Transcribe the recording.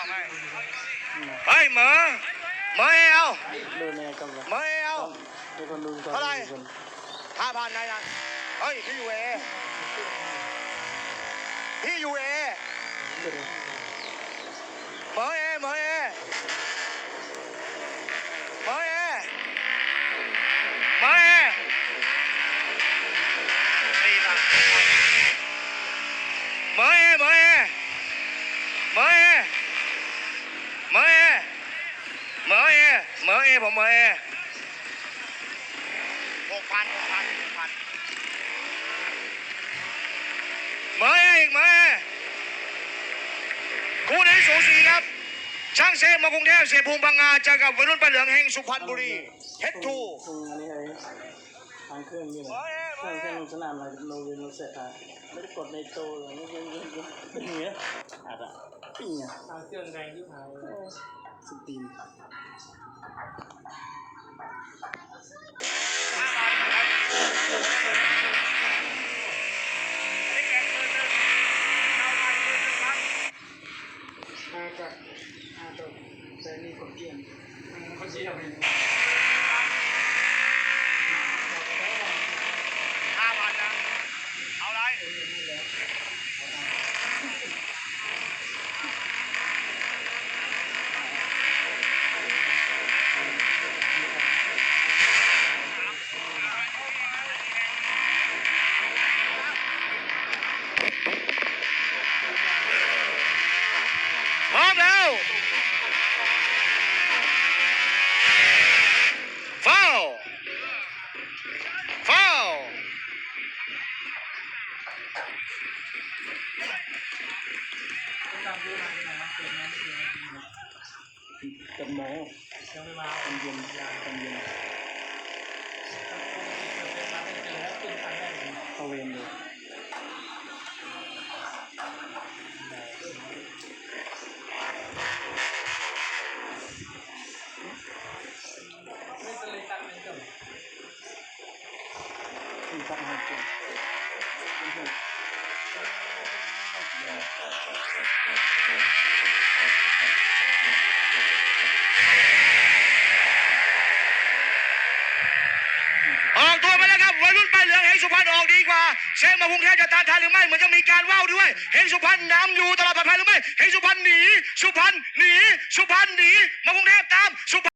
บอกให้เฮ้ยเหมอเหมอเอลดูในกล้องเหมอเอลมีคนดูก่อนเท่าไหร่มีคนห้าพันนายนะเฮ้ยพี่ยูเอพี่ยูเอเดี๋ยวเหมอเอเหมอเอเหมอเอเหมอเอนี่นะเหมอเอเหมอเอเหมอเอเหมอเอ เหมอเอเหมอเอผมเหมอเอหกพันหกพันหกพันเหมอเออีกเหมอเอคู่นี้สูสีครับ ช่างเซมากรุงเทพเสียภูมิพังงาเจอกับวัยรุ่นปลาเหลืองแห่งสุพรรณบุรีเฮดทูตรงอันนี้ไอ้ทางเครื่องนี่แหละเครื่องเครื่องสนามอะไรโนเวนโนเซตอะไม่ได้กดในโตเลยไม่เป็นเป็นอย่างเงี้ยอาจจะปิ้งอะทางเครื่องแรงที่หาย อาจจะอาจจะแต่นี่กดเยี่ยมเขาชี้ทำไม พร้อมแล้วฟาวฟา ออกตัวไปแล้วครับวัยรุ่นป้ายเหลืองเฮงสุพรรณออกดีกว่าเซมมากรุงเทพจะตามทันหรือไม่เหมือนจะมีการว่าวด้วยเฮงสุพรรณน้ำอยู่ตลอดปลอดภัยหรือไม่เฮงสุพรรณหนีสุพรรณหนีสุพรรณหนีมากรุงเทพตามสุพรรณ